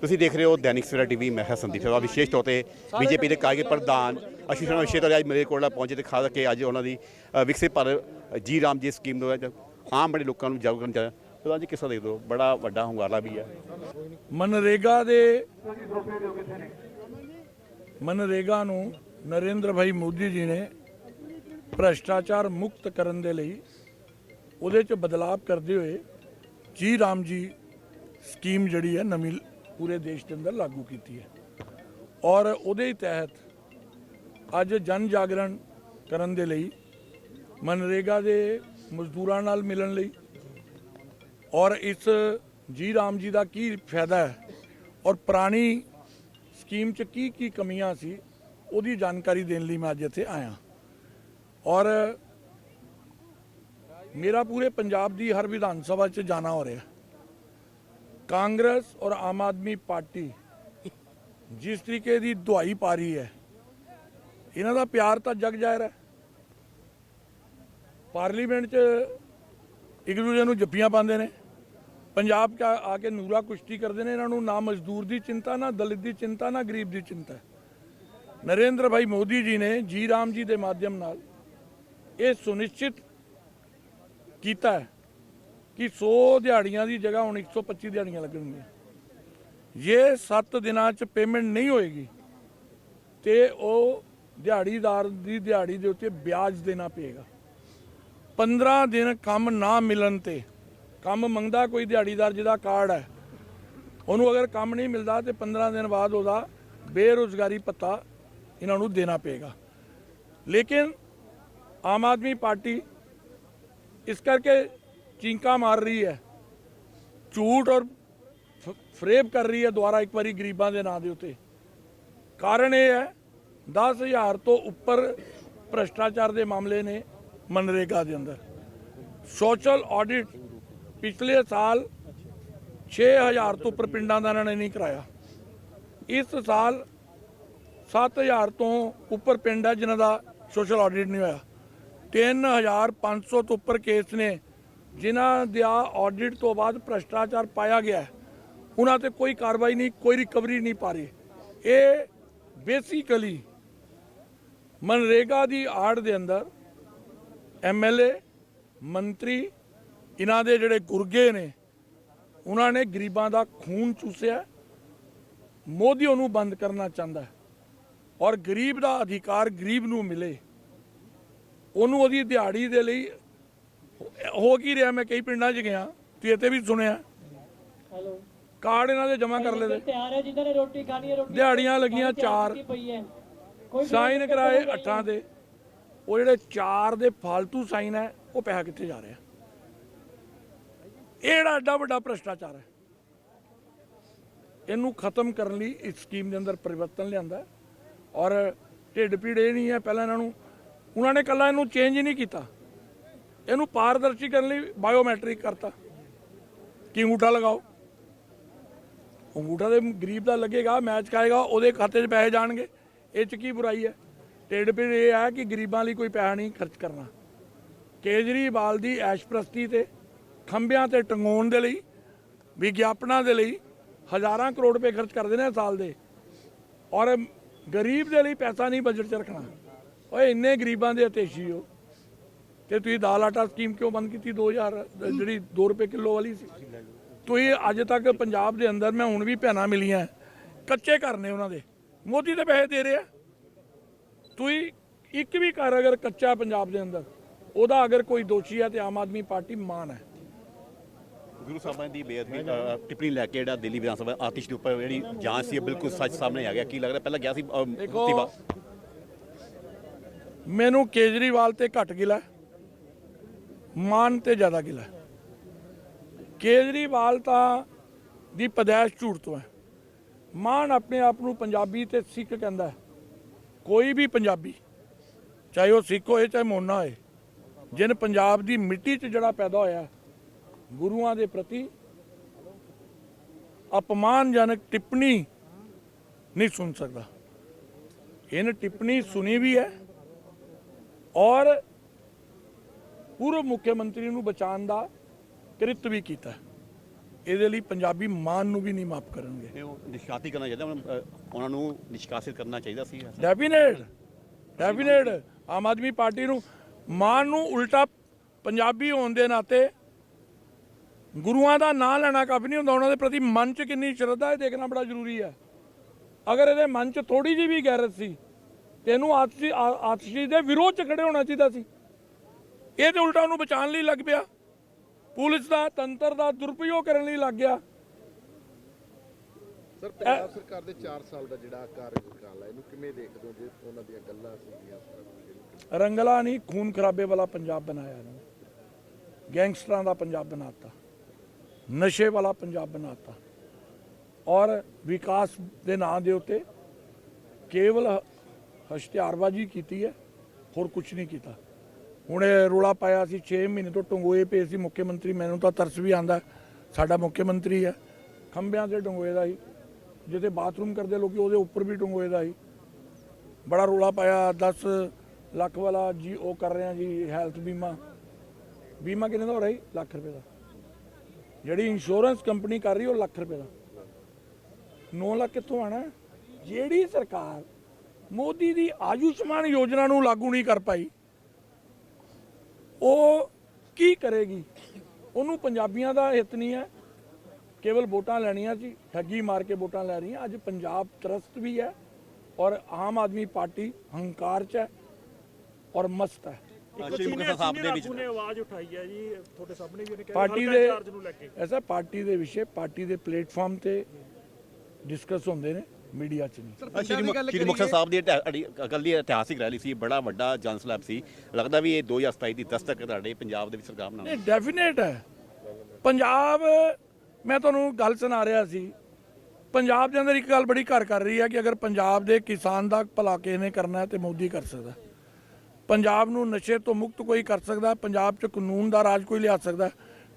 ਤੁਸੀਂ ਦੇਖ ਰਹੇ ਹੋ ਦੈਨਿਕ ਸਵੇਰਾ ਟੀਵੀ, ਮੈਂ ਹਾਂ ਸੰਦੀਪ ਸੇਵਾ। ਵਿਸ਼ੇਸ਼ ਤੌਰ ਤੇ ਬੀਜੇਪੀ ਦੇ ਕਾਰਜ ਪ੍ਰਧਾਨ ਅਸ਼ੀਸ਼ ਸ਼ਰਮਾ ਵਿਸ਼ੇਸ਼ ਤੌਰ ਤੇ ਅੱਜ ਮਲੇਰਕੋਟਲਾ ਪਹੁੰਚੇ ਤੇ ਖਾਸ ਕਰਕੇ ਅੱਜ ਉਹਨਾਂ ਦੀ ਵਿਕਸਿਤ ਭਾਰਤ ਜੀ ਰਾਮ ਜੀ ਸਕੀਮ ਨੂੰ ਆਮ ਬੜੇ ਲੋਕਾਂ ਨੂੰ ਜਾਗਰੂਕ ਕਰਨ ਚਾਹੀਦਾ ਸੋ ਅੱਜ ਕਿੱਸਾ ਦੇ ਦਿਓ ਬੜਾ ਵੱਡਾ ਹੁੰਗਾਰਾ ਵੀ ਹੈ ਮਨਰੇਗਾ ਦੇ ਮਨਰੇਗਾ ਨੂੰ ਨਰਿੰਦਰ ਭਾਈ ਮੋਦੀ ਜੀ ਨੇ ਭ੍ਰਸ਼ਟਾਚਾਰ ਮੁਕਤ ਕਰਨ ਦੇ ਲਈ ਉਹਦੇ ਚ ਬਦਲਾਅ ਕਰਦੇ ਹੋਏ ਜੀ ਰਾਮ ਜੀ ਸਕੀਮ ਜਿਹੜੀ ਹੈ ਨਵੀਂ ਪੂਰੇ ਦੇਸ਼ ਦੇ ਅੰਦਰ ਲਾਗੂ ਕੀਤੀ ਹੈ। ਔਰ ਉਹਦੇ ਤਹਿਤ ਅੱਜ ਜਨ ਜਾਗਰਣ ਕਰਨ ਦੇ ਲਈ ਮਨਰੇਗਾ ਦੇ ਮਜ਼ਦੂਰਾਂ ਨਾਲ ਮਿਲਣ ਲਈ ਔਰ ਇਸ ਜੀ ਰਾਮ ਜੀ ਦਾ ਕੀ ਫਾਇਦਾ ਹੈ ਔਰ ਪੁਰਾਣੀ ਸਕੀਮ 'ਚ ਕੀ ਕੀ ਕਮੀਆਂ ਸੀ, ਉਹਦੀ ਜਾਣਕਾਰੀ ਦੇਣ ਲਈ ਮੈਂ ਅੱਜ ਇੱਥੇ ਆਇਆ। ਔਰ ਮੇਰਾ ਪੂਰੇ ਪੰਜਾਬ ਦੀ ਹਰ ਵਿਧਾਨ ਸਭਾ 'ਚ ਜਾਣਾ ਹੋ ਰਿਹਾ। ਕਾਂਗਰਸ ਔਰ ਆਮ ਆਦਮੀ ਪਾਰਟੀ ਜਿਸ ਤਰੀਕੇ ਦੀ ਦੁਆਈ ਪਾ ਰਹੀ ਹੈ, ਇਹਨਾਂ ਦਾ ਪਿਆਰ ਤਾਂ ਜਗ ਜਾਹਿਰ ਹੈ। ਪਾਰਲੀਮੈਂਟ 'ਚ ਇੱਕ ਦੂਜੇ ਨੂੰ ਜੱਫੀਆਂ ਪਾਉਂਦੇ ਨੇ। ਪੰਜਾਬ 'ਚ ਆ ਕੇ ਨੂਰਾ ਕੁਸ਼ਤੀ ਕਰਦੇ ਨੇ, ਇਹਨਾਂ ਨੂੰ ਨਾ ਮਜ਼ਦੂਰ ਦੀ ਚਿੰਤਾ, ਨਾ ਦਲਿਤ ਦੀ ਚਿੰਤਾ, ਨਾ ਗਰੀਬ ਦੀ ਚਿੰਤਾ ਨਰਿੰਦਰ ਭਾਈ ਮੋਦੀ ਜੀ ਨੇ ਜੀ ਰਾਮ ਜੀ ਦੇ ਮਾਧਿਅਮ ਨਾਲ ਇਹ ਸੁਨਿਸ਼ਚਿਤ ਕੀਤਾ ਹੈ ਕਿ 100 ਦਿਹਾੜੀਆਂ ਦੀ ਜਗ੍ਹਾ ਹੁਣ 125 ਦਿਹਾੜੀਆਂ ਲੱਗਣਗੀਆਂ। ਜੇ 7 ਦਿਨਾਂ 'ਚ ਪੇਮੈਂਟ ਨਹੀਂ ਹੋਏਗੀ, ਤੇ ਉਹ ਦਿਹਾੜੀਦਾਰ ਦੀ ਦਿਹਾੜੀ ਦੇ ਉੱਤੇ ਵਿਆਜ ਦੇਣਾ ਪਏਗਾ। 15 ਦਿਨ ਕੰਮ ਨਾ ਮਿਲਣ ਤੇ ਕੰਮ ਮੰਗਦਾ ਕੋਈ ਦਿਹਾੜੀਦਾਰ ਜਿਹਦਾ ਕਾਰਡ ਹੈ, ਉਹਨੂੰ ਅਗਰ ਕੰਮ ਨਹੀਂ ਮਿਲਦਾ ਤੇ 15 ਦਿਨ ਬਾਅਦ ਉਹਦਾ ਬੇਰੁਜ਼ਗਾਰੀ ਭੱਤਾ ਇਹਨਾਂ ਨੂੰ ਦੇਣਾ ਪਏਗਾ। ਲੇਕਿਨ ਆਮ ਆਦਮੀ ਪਾਰਟੀ ਇਸ ਕਰਕੇ ਚੀਂਕਾ ਮਾਰ ਰਹੀ ਹੈ। ਝੂਠ ਔਰ ਫ- ਫਰੇਬ ਕਰ ਰਹੀ ਹੈ ਦੁਆਰਾ ਇੱਕ ਵਾਰੀ ਗਰੀਬਾਂ ਦੇ ਨਾਂ ਦੇ ਉੱਤੇ। ਕਾਰਨ ਇਹ ਹੈ 10000 ਤੋਂ ਉੱਪਰ ਭ੍ਰਸ਼ਟਾਚਾਰ ਦੇ ਮਾਮਲੇ ਨੇ ਮਨਰੇਗਾ ਦੇ ਅੰਦਰ। ਸੋਸ਼ਲ ਆਡਿਟ ਪਿਛਲੇ ਸਾਲ 6000 ਤੋਂ ਉੱਪਰ ਪਿੰਡਾਂ ਦਾ ਇਹਨਾਂ ਨੇ ਨਹੀਂ ਕਰਾਇਆ। ਇਸ ਸਾਲ 7000 ਤੋਂ ਉੱਪਰ ਪਿੰਡ ਹੈ ਜਿਨ੍ਹਾਂ ਦਾ ਸੋਸ਼ਲ ਆਡਿਟ ਨਹੀਂ ਹੋਇਆ। 3500 ਤੋਂ ਉੱਪਰ ਕੇਸ ਨੇ ਜਿਨ੍ਹਾਂ ਦਾ ਆਡਿਟ ਤੋਂ ਬਾਅਦ ਭ੍ਰਸ਼ਟਾਚਾਰ ਪਾਇਆ ਗਿਆ ਉਹਨਾਂ ਤੇ ਕੋਈ ਕਾਰਵਾਈ ਨਹੀਂ, ਕੋਈ ਰਿਕਵਰੀ ਨਹੀਂ ਪਾ ਰਹੀ। ਇਹ ਬੇਸਿਕਲੀ ਮਨਰੇਗਾ ਦੀ ਆੜ ਦੇ ਅੰਦਰ ਐਮਐਲਏ ਮੰਤਰੀ, ਇਹਨਾਂ ਦੇ ਜਿਹੜੇ ਗੁਰਗੇ ਨੇ, ਉਹਨਾਂ ਨੇ ਗਰੀਬਾਂ ਦਾ ਖੂਨ ਚੂਸਿਆ ਮੋਦੀ ਉਹਨੂੰ ਬੰਦ ਕਰਨਾ ਚਾਹੁੰਦਾ ਹੈ। ਔਰ ਗਰੀਬ ਦਾ ਅਧਿਕਾਰ ਗਰੀਬ ਨੂੰ ਮਿਲੇ, ਉਹਨੂੰ ਉਹਦੀ ਦਿਹਾੜੀ ਦੇ ਲਈ ਹੋ ਕੀ ਰਿਹਾ? ਮੈਂ ਕਈ ਪਿੰਡਾਂ 'ਚ ਗਿਆ ਤੇ ਇੱਥੇ ਵੀ ਸੁਣਿਆ। ਹੈਲੋ। ਕਾਰਡ ਇਹਨਾਂ ਦੇ ਜਮ੍ਹਾਂ ਕਰ ਲਏ ਤਿਆਰ ਹੈ ਜਿਨ੍ਹਾਂ ਨੇ ਰੋਟੀ ਖਾਣੀ ਹੈ ਰੋਟੀ ਦਿਹਾੜੀਆਂ ਲੱਗੀਆਂ ਚਾਰ। ਸਾਈਨ ਕਰਾਏ ਅੱਠਾਂ ਦੇ। ਉਹ ਜਿਹੜੇ ਚਾਰ ਦੇ ਫालतू ਸਾਈਨ ਹੈ ਉਹ ਪੈਸਾ ਕਿੱਥੇ ਜਾ ਰਿਹਾ? ਇਹ ਜਿਹੜਾ ਐਡਾ ਵੱਡਾ ਭ੍ਰਸ਼ਟਾਚਾਰ ਹੈ। ਇਹਨੂੰ ਖਤਮ ਕਰਨ ਲਈ ਇਸ ਸਕੀਮ ਦੇ ਅੰਦਰ ਪਰਿਵਰਤਨ ਲਿਆਂਦਾ। ਔਰ ਢਿੱਡ ਪੀੜ ਇਹ ਨਹੀਂ ਹੈ ਪਹਿਲਾਂ ਇਹਨਾਂ ਨੂੰ ਉਹਨਾਂ ਨੇ ਕੱਲਾ ਇਹਨੂੰ ਚੇਂਜ ਹੀ ਨਹੀਂ ਕੀਤਾ। ਇਹਨੂੰ ਪਾਰਦਰਸ਼ੀ ਕਰਨ ਲਈ ਬਾਇਓਮੈਟ੍ਰਿਕ ਕਰਤਾ। ਕਿ ਅੰਗੂਠਾ ਲਗਾਓ। ਅੰਗੂਠਾ ਦੇ ਗਰੀਬ ਦਾ ਲੱਗੇਗਾ, ਮੈਚ ਕਾਏਗਾ ਉਹਦੇ ਖਾਤੇ 'ਚ ਪੈਸੇ ਜਾਣਗੇ। ਇਹ 'ਚ ਕੀ ਬੁਰਾਈ ਹੈ? ਟੇਡ ਪੀੜ ਇਹ ਹੈ ਕਿ ਗਰੀਬਾਂ ਲਈ ਕੋਈ ਪੈਸਾ ਨਹੀਂ ਖਰਚ ਕਰਨਾ। ਕੇਜਰੀਵਾਲ ਦੀ ਐਸ਼ਪ੍ਰਸਤੀ ਤੇ, ਖੰਭਿਆਂ ਤੇ ਟੰਗਾਉਣ ਦੇ ਲਈ, ਵਿਗਿਆਪਨਾਂ ਦੇ ਲਈ ਹਜ਼ਾਰਾਂ ਕਰੋੜ ਰੁਪਏ ਖਰਚ ਕਰਦੇ ਨੇ ਸਾਲ ਦੇ। ਔਰ ਗਰੀਬ ਦੇ ਲਈ ਪੈਸਾ ਨਹੀਂ ਬਜਟ 'ਚ ਰੱਖਣਾ। ਓਏ, ਇੰਨੇ ਗਰੀਬਾਂ ਦੇ ਅਤੇਸ਼ੀ ਹੋ। ਤੇ ਤੁਸੀਂ ਦਾਲ ਆਟਾ ਸਕੀਮ ਕਿਉਂ ਬੰਦ ਕੀਤੀ? 2000 ਜਿਹੜੀ 2 ਰੁਪਏ ਕਿਲੋ ਵਾਲੀ ਸੀ। ਤੁਸੀਂ ਅੱਜ ਤੱਕ ਪੰਜਾਬ ਦੇ ਅੰਦਰ ਮੈਂ ਹੁਣ ਵੀ ਭੈਣਾਂ ਮਿਲੀਆਂ ਕੱਚੇ ਘਰ ਨੇ ਉਹਨਾਂ ਦੇ। ਮੋਦੀ ਦੇ ਪੈਸੇ ਦੇ ਰਿਹਾ। ਤੁਸੀਂ ਇੱਕ ਵੀ ਘਰ ਅਗਰ ਕੱਚਾ ਪੰਜਾਬ ਦੇ ਅੰਦਰ ਉਹਦਾ ਅਗਰ ਕੋਈ ਦੋਸ਼ੀ ਹੈ ਤੇ ਆਮ ਆਦਮੀ ਪਾਰਟੀ ਮਾਨ ਹੈ। ਗੁਰੂ ਸਾਹਿਬਾਨ ਦੀ ਬੇਅਦਬੀ ਟਿੱਪਣੀ ਲੈ ਕੇ ਜਿਹੜਾ ਦਿੱਲੀ ਵਿਧਾਨ ਸਭਾ ਆਤਿਸ਼ ਦੇ ਉੱਪਰ ਜਿਹੜੀ ਜਾਂਚ ਸੀ ਬਿਲਕੁਲ ਸੱਚ ਸਾਹਮਣੇ ਆ ਗਿਆ। ਕੀ ਲੱਗ ਰਿਹਾ? ਪਹਿਲਾਂ ਗਿਆ ਸੀ ਮੈਨੂੰ ਕੇਜਰੀਵਾਲ ਤੇ ਘੱਟ ਗਿਲਾ। ਮਾਨ ਤੇ ਜ਼ਿਆਦਾ ਗਿਲਾ ਹੈ। ਕੇਜਰੀਵਾਲ ਤਾਂ ਦੀ ਪਦੈਸ਼ ਝੂਠ ਤੋਂ ਹੈ। ਮਾਨ ਆਪਣੇ ਆਪ ਨੂੰ ਪੰਜਾਬੀ ਤੇ ਸਿੱਖ ਕਹਿੰਦਾ ਕੋਈ ਵੀ ਪੰਜਾਬੀ, ਚਾਹੇ ਉਹ ਸਿੱਖ ਹੋਏ, ਚਾਹੇ ਮੋਨਾ ਹੋਏ, ਜਿਨ ਪੰਜਾਬ ਦੀ ਮਿੱਟੀ 'ਚ ਜਿਹੜਾ ਪੈਦਾ ਹੋਇਆ, ਗੁਰੂਆਂ ਦੇ ਪ੍ਰਤੀ ਅਪਮਾਨਜਨਕ ਟਿੱਪਣੀ ਨਹੀਂ ਸੁਣ ਸਕਦਾ। ਇਹਨੇ ਟਿੱਪਣੀ ਸੁਣੀ ਵੀ ਹੈ ਔਰ ਪੂਰਵ ਮੁੱਖ ਮੰਤਰੀ ਨੂੰ ਬਚਾਉਣ ਦਾ ਕਿਰਤ ਵੀ ਕੀਤਾ। ਇਹਦੇ ਲਈ ਪੰਜਾਬੀ ਮਾਨ ਨੂੰ ਵੀ ਨਹੀਂ ਮਾਫ ਕਰਨਗੇ। ਇਹ ਉਹ ਨਿਸ਼ਕਾਸੀ ਕਰਨਾ ਚਾਹੀਦਾ ਉਹਨਾਂ- ਨੂੰ ਨਿਸ਼ਕਾਸਿਤ ਕਰਨਾ ਚਾਹੀਦਾ ਸੀ। Definite definite Aam Aadmi party ਨੂੰ ਮਾਨ ਨੂੰ ਉਲਟਾ ਪੰਜਾਬੀ ਹੋਣ ਦੇ ਨਾਤੇ ਗੁਰੂਆਂ ਦਾ ਨਾਂ ਲੈਣਾ ਕਾਫੀ ਨਹੀਂ ਹੁੰਦਾ ਉਹਨਾਂ ਦੇ ਪ੍ਰਤੀ ਮਨ 'ਚ ਕਿੰਨੀ ਸ਼ਰਧਾ ਹੈ ਦੇਖਣਾ ਬੜਾ ਜ਼ਰੂਰੀ ਹੈ। ਅਗਰ ਇਹਦੇ ਮਨ 'ਚ ਥੋੜੀ ਜਿਹੀ ਵੀ ਗੈਰਤ ਸੀ ਤੇ ਇਹਨੂੰ ਆਤਸ਼ੀ ਆਤਸ਼ੀ ਦੇ ਵਿਰੋਧ 'ਚ ਖੜੇ ਹੋਣਾ ਚਾਹੀਦਾ ਸੀ। ਇਹ ਤੇ ਉਲਟਾ ਉਹਨੂੰ ਬਚਾਉਣ ਲਈ ਲੱਗ ਪਿਆ। ਪੁਲਿਸ ਦਾ ਤੰਤਰ ਦਾ ਦੁਰਉਪਯੋਗ ਕਰਨ ਲਈ ਲੱਗ ਗਿਆ। ਸਰ ਪੰਜਾਬ ਸਰਕਾਰ ਦੇ 4 ਸਾਲ ਦਾ ਜਿਹੜਾ ਕਾਰਜਕਾਲ ਹੈ ਇਹਨੂੰ ਕਿਵੇਂ ਦੇਖਦੇ ਹੋ? ਜੇ ਉਹਨਾਂ ਦੀਆਂ ਗੱਲਾਂ ਸੀਗੀਆਂ ਰੰਗਲਾ ਨਹੀਂ ਖੂਨ ਖਰਾਬੇ ਵਾਲਾ ਪੰਜਾਬ ਬਣਾਇਆ ਇਹਨਾਂ। ਗੈਂਗਸਟਰਾਂ ਦਾ ਪੰਜਾਬ ਬਣਾਤਾ। ਨਸ਼ੇ ਵਾਲਾ ਪੰਜਾਬ ਬਣਾਤਾ। ਔਰ ਵਿਕਾਸ ਦੇ ਨਾਂ ਦੇ ਉੱਤੇ ਕੇਵਲ ਹਸ਼ਤਿਆਰਬਾਜ਼ੀ ਕੀਤੀ ਹੈ ਹੋਰ ਕੁਝ ਨਹੀਂ ਕੀਤਾ। ਹੁਣ ਇਹ ਰੋਲਾ ਪਾਇਆ ਸੀ 6 ਮਹੀਨੇ ਤੋਂ ਟੰਗੋਏ ਪਏ ਸੀ ਮੁੱਖ ਮੰਤਰੀ, ਮੈਨੂੰ ਤਾਂ ਤਰਸ ਵੀ ਆਂਦਾ ਸਾਡਾ ਮੁੱਖ ਮੰਤਰੀ ਹੈ ਖੰਭਿਆਂ ਤੇ ਟੰਗੋਏ ਦਾ ਹੀ ਜਿੱਥੇ ਬਾਥਰੂਮ ਕਰਦੇ ਲੋਕੀ, ਉਹਦੇ ਉੱਪਰ ਵੀ ਟੰਗੋਏ ਦਾ ਹੀ ਬੜਾ ਰੋਲਾ ਪਾਇਆ 10 ਲੱਖ ਵਾਲਾ ਜੀ, ਉਹ ਕਰ ਰਹੇ ਆ ਜੀ, ਹੈਲਥ ਬੀਮਾ। ਬੀਮਾ ਕਿੰਨੇ ਦਾ ਹੋ ਰਿਹਾ ਜੀ? ਲੱਖ ਰੁਪਏ ਦਾ। ਜਿਹੜੀ ਇੰਸ਼ੋਰੈਂਸ ਕੰਪਨੀ ਕਰ ਰਹੀ, ਉਹ ਲੱਖ ਰੁਪਏ ਦਾ। 9 ਲੱਖ ਕਿੱਥੋਂ ਆਣਾ ਜਿਹੜੀ ਸਰਕਾਰ ਮੋਦੀ ਦੀ ਆਯੁਸ਼ਮਾਨ ਯੋਜਨਾ ਨੂੰ ਲਾਗੂ ਨਹੀਂ ਕਰ ਪਾਈ ਉਹ ਕੀ ਕਰੇਗੀ? ਉਹਨੂੰ ਪੰਜਾਬੀਆਂ ਦਾ ਹਿੱਤ ਨਹੀਂ ਹੈ। ਕੇਵਲ ਵੋਟਾਂ ਲੈਣੀਆਂ ਸੀ ਠੱਗੀ ਮਾਰ ਕੇ ਵੋਟਾਂ ਲੈ ਰਹੀਆਂ। ਅੱਜ ਪੰਜਾਬ ਤਰਸਤ ਵੀ ਹੈ ਔਰ ਆਮ ਆਦਮੀ ਪਾਰਟੀ ਹੰਕਾਰ 'ਚ ਹੈ ਔਰ ਮਸਤ ਹੈ। ਸ਼੍ਰੀ ਮੁਕਤਸਰ ਸਾਹਿਬ ਦੇ ਵਿੱਚ ਨੇ ਆਵਾਜ਼ ਉਠਾਈ ਹੈ ਜੀ ਤੁਹਾਡੇ ਸਾਹਮਣੇ ਵੀ ਉਹਨੇ ਕਿਹਾ ਪਾਰਟੀ ਦੇ ਇੰਚਾਰਜ ਨੂੰ ਲੈ ਕੇ। ਐਸਾ ਪਾਰਟੀ ਦੇ ਵਿਸ਼ੇ ਪਾਰਟੀ ਦੇ ਪਲੇਟਫਾਰਮ ਤੇ ਡਿਸਕਸ ਹੁੰਦੇ ਨੇ। ਮੀਡੀਆ 'ਚ ਨਹੀਂ। ਸ਼੍ਰੀ ਮੁਕ- ਸ਼੍ਰੀ ਮੁਕਤਸਰ ਸਾਹਿਬ ਦੀ ਅਕਾਲੀ ਇਤਿਹਾਸਿਕ ਰੈਲੀ ਸੀ ਬੜਾ ਵੱਡਾ ਜਨਸਲੈਬ ਸੀ। ਲੱਗਦਾ ਵੀ ਇਹ 2027 ਦੀ ਦਸਤਕ ਤੁਹਾਡੇ ਪੰਜਾਬ ਦੇ ਵਿੱਚ ਸਰਕਾਰ ਬਣਾਉਣੀ ਨਹੀਂ ਡੈਫੀਨੇਟ ਹੈ। ਪੰਜਾਬ ਮੈਂ ਤੁਹਾਨੂੰ ਗੱਲ ਸੁਣਾ ਰਿਹਾ ਸੀ। ਪੰਜਾਬ ਦੇ ਅੰਦਰ ਇੱਕ ਗੱਲ ਬੜੀ ਘਰ ਕਰ ਰਹੀ ਹੈ ਕਿ ਅਗਰ ਪੰਜਾਬ ਦੇ ਕਿਸਾਨ ਦਾ ਭਲਾ ਕਿਸੇ ਨੇ ਕਰਨਾ ਹੈ ਤੇ ਮੋਦੀ ਕਰ ਸਕਦਾ ਪੰਜਾਬ ਨੂੰ ਨਸ਼ੇ ਤੋਂ ਮੁਕਤ ਕੋਈ ਕਰ ਸਕਦਾ ਪੰਜਾਬ 'ਚ ਕਾਨੂੰਨ ਦਾ ਰਾਜ ਕੋਈ ਲਿਆ ਸਕਦਾ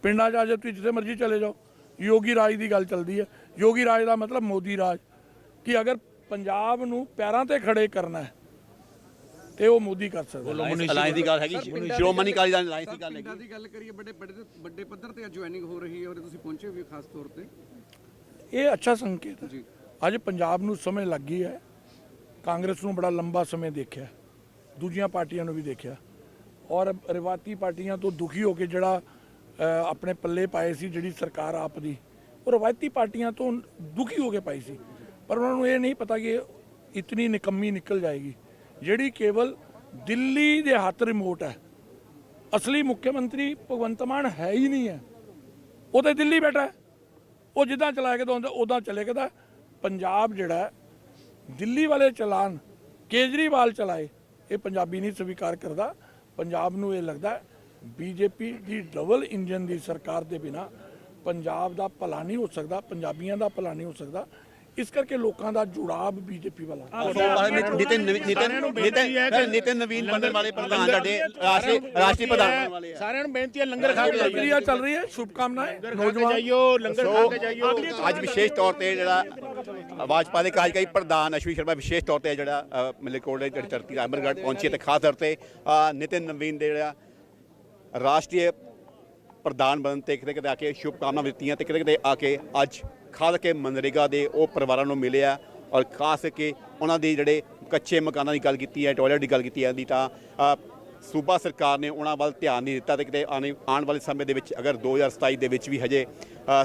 ਪਿੰਡਾਂ 'ਚ ਅੱਜ ਤੁਸੀਂ ਜਿੱਥੇ ਮਰਜ਼ੀ ਚਲੇ ਜਾਓ। ਯੋਗੀ ਰਾਜ ਦੀ ਗੱਲ ਚੱਲਦੀ ਹੈ। ਯੋਗੀ ਰਾਜ ਦਾ ਮਤਲਬ ਮੋਦੀ ਰਾਜ। ਕਿ ਅਗਰ ਪੰਜਾਬ ਨੂੰ ਪੈਰਾਂ ਤੇ ਖੜੇ ਕਰਨਾ ਹੈ ਤੇ ਉਹ ਮੋਦੀ ਕਰ ਸਕਦਾ ਅਲਾਈਅੰਸ ਦੀ ਗੱਲ ਹੈਗੀ। ਸ਼੍ਰੋਮਣੀ ਅਕਾਲੀ ਦਲ ਅਲਾਈਅੰਸ ਦੀ ਗੱਲ ਹੈਗੀ। ਦੀ ਗੱਲ ਕਰੀਏ ਵੱਡੇ ਵੱਡੇ ਵੱਡੇ ਪੱਧਰ ਤੇ ਜੁਆਇਨਿੰਗ ਹੋ ਰਹੀ ਹੈ ਔਰ ਤੁਸੀਂ ਪਹੁੰਚੇ ਵੀ ਖਾਸ ਤੌਰ ਤੇ। ਇਹ ਅੱਛਾ ਸੰਕੇਤ ਹੈ। ਜੀ। ਅੱਜ ਪੰਜਾਬ ਨੂੰ ਸਮਝ ਲੱਗ ਗਈ ਹੈ। ਕਾਂਗਰਸ ਨੂੰ ਬੜਾ ਲੰਬਾ ਸਮੇਂ ਦੇਖਿਆ ਦੂਜੀਆਂ ਪਾਰਟੀਆਂ ਨੂੰ ਵੀ ਦੇਖਿਆ ਔਰ ਰਿਵਾਤੀ ਪਾਰਟੀਆਂ ਤੋਂ ਦੁਖੀ ਹੋ ਕੇ ਜਿਹੜਾ ਆਪਣੇ ਪੱਲੇ ਪਾਏ ਸੀ ਜਿਹੜੀ ਸਰਕਾਰ ਆਪ ਦੀ ਉਹ ਰਵਾਇਤੀ ਪਾਰਟੀਆਂ ਤੋਂ ਦੁਖੀ ਹੋ ਕੇ ਪਾਈ ਸੀ। ਪਰ ਉਹਨਾਂ ਨੂੰ ਇਹ ਨਹੀਂ ਪਤਾ ਕਿ ਇਤਨੀ ਨਿਕੰਮੀ ਨਿਕਲ ਜਾਏਗੀ। ਜਿਹੜੀ ਕੇਵਲ ਦਿੱਲੀ ਦੇ ਹੱਥ ਰਿਮੋਟ ਹੈ। ਅਸਲੀ ਮੁੱਖ ਮੰਤਰੀ ਭਗਵੰਤ ਮਾਨ ਹੈ ਹੀ ਨਹੀਂ ਹੈ। ਉਹ ਤੇ ਦਿੱਲੀ ਬੈਠਾ ਉਹ ਜਿੱਦਾਂ ਚਲਾ ਕੇ ਦੋਂਦਾ ਉਦਾਂ ਚੱਲੇ ਦਾ ਪੰਜਾਬ ਜਿਹੜਾ ਦਿੱਲੀ ਵਾਲੇ ਚਲਾਨ ਕੇਜਰੀਵਾਲ ਚਲਾਏ। ਇਹ ਪੰਜਾਬੀ ਨਹੀਂ ਸਵੀਕਾਰ ਕਰਦਾ। ਪੰਜਾਬ ਨੂੰ ਇਹ ਲੱਗਦਾ ਬੀਜੇਪੀ ਦੀ ਡਬਲ ਇੰਜਨ ਦੀ ਸਰਕਾਰ ਦੇ ਬਿਨਾ ਪੰਜਾਬ ਦਾ ਭਲਾ ਨਹੀਂ ਹੋ ਸਕਦਾ, ਪੰਜਾਬੀਆਂ ਦਾ ਭਲਾ ਨਹੀਂ ਹੋ ਸਕਦਾ। ਇਸ ਕਰਕੇ ਲੋਕਾਂ ਦਾ ਜੁੜਾਵ ਬੀਜੇਪੀ ਵਾਲਾ। ਨਿਤਿਨ ਨਿਤਿਨ ਨਿਤਿਨ ਨਿਤਿਨ ਨਵੀਨ ਬਣਨ ਵਾਲੇ ਪ੍ਰਧਾਨ ਤੁਹਾਡੇ ਰਾਸ਼ਟਰੀ ਰਾਸ਼ਟਰੀ ਪ੍ਰਧਾਨ। ਬਣਨ ਵਾਲੇ ਆ ਸਾਰਿਆਂ ਨੂੰ ਬੇਨਤੀ ਹੈ ਲੰਗਰ ਖਾ ਕੇ ਜਾਈਓ ਪ੍ਰਕਿਰਿਆ ਚੱਲ ਰਹੀ ਹੈ ਸ਼ੁਭਕਾਮਨਾएं ਨੌਜਵਾਨ ਜਾਈਓ ਲੰਗਰ ਖਾ ਕੇ ਜਾਈਓ। ਅੱਜ ਵਿਸ਼ੇਸ਼ ਤੌਰ ਤੇ ਜਿਹੜਾ ਭਾਜਪਾ ਦੇ ਕਾਰਜਕਾਰੀ ਪ੍ਰਧਾਨ ਅਸ਼ਵਨੀ ਸ਼ਰਮਾ ਵਿਸ਼ੇਸ਼ ਤੌਰ ਤੇ ਜਿਹੜਾ ਅ, ਮਲੇਰਕੋਟਲੇ ਦੀ ਧਰਤੀ ਅਮਰਗੜ੍ਹ ਪਹੁੰਚੇ ਤੇ ਖਾਸ ਤੌਰ ਤੇ ਨਿਤਿਨ ਨਵੀਨ ਦੇ ਜਿਹੜਾ ਰਾਸ਼ਟਰੀ ਪ੍ਰਧਾਨ ਬਣਨ ਤੇ ਕਿਤੇ ਕਿਤੇ ਆ ਕੇ ਸ਼ੁਭਕਾਮਨਾ ਦਿੱਤੀਆਂ ਤੇ ਕਿਤੇ ਕਿਤੇ ਆ ਕੇ ਅੱਜ ਖਾਸ ਕੇ ਮਨਰੇਗਾ ਦੇ ਉਹ ਪਰਿਵਾਰਾਂ ਨੂੰ ਮਿਲਿਆ ਔਰ ਖਾਸ ਕੇ ਉਹਨਾਂ ਦੇ ਜਿਹੜੇ ਕੱਚੇ ਮਕਾਨਾਂ ਦੀ ਗੱਲ ਕੀਤੀ ਹੈ, ਟਾਇਲਟ ਦੀ ਗੱਲ ਕੀਤੀ ਜਾਂਦੀ ਤਾਂ ਸੂਬਾ ਸਰਕਾਰ ਨੇ ਉਹਨਾਂ ਵੱਲ ਧਿਆਨ ਨਹੀਂ ਦਿੱਤਾ ਤੇ ਕਿਤੇ ਆਉਣੇ- ਆਉਣ ਵਾਲੇ ਸਮੇਂ ਦੇ ਵਿੱਚ ਅਗਰ 2027 ਦੇ ਵਿੱਚ ਵੀ ਹਜੇ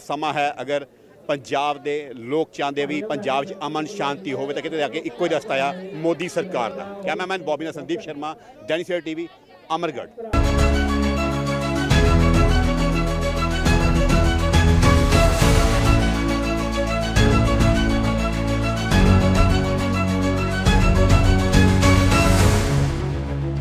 ਸਮਾਂ ਹੈ, ਅਗਰ ਪੰਜਾਬ ਦੇ ਲੋਕ ਚਾਹੁੰਦੇ ਵੀ ਪੰਜਾਬ 'ਚ ਅਮਨ ਸ਼ਾਂਤੀ ਹੋਵੇ ਤਾਂ ਕਿਤੇ ਜਾ ਕੇ ਇੱਕੋ ਹੀ ਰਸਤਾ ਆ ਮੋਦੀ ਸਰਕਾਰ ਦਾ। ਕੈਮਰਾਮੈਨ ਬੋਬੀ ਨਾਲ ਸੰਦੀਪ ਸ਼ਰਮਾ ਡੈਨੀਸਰ ਟੀਵੀ, ਅਮਰਗੜ੍ਹ।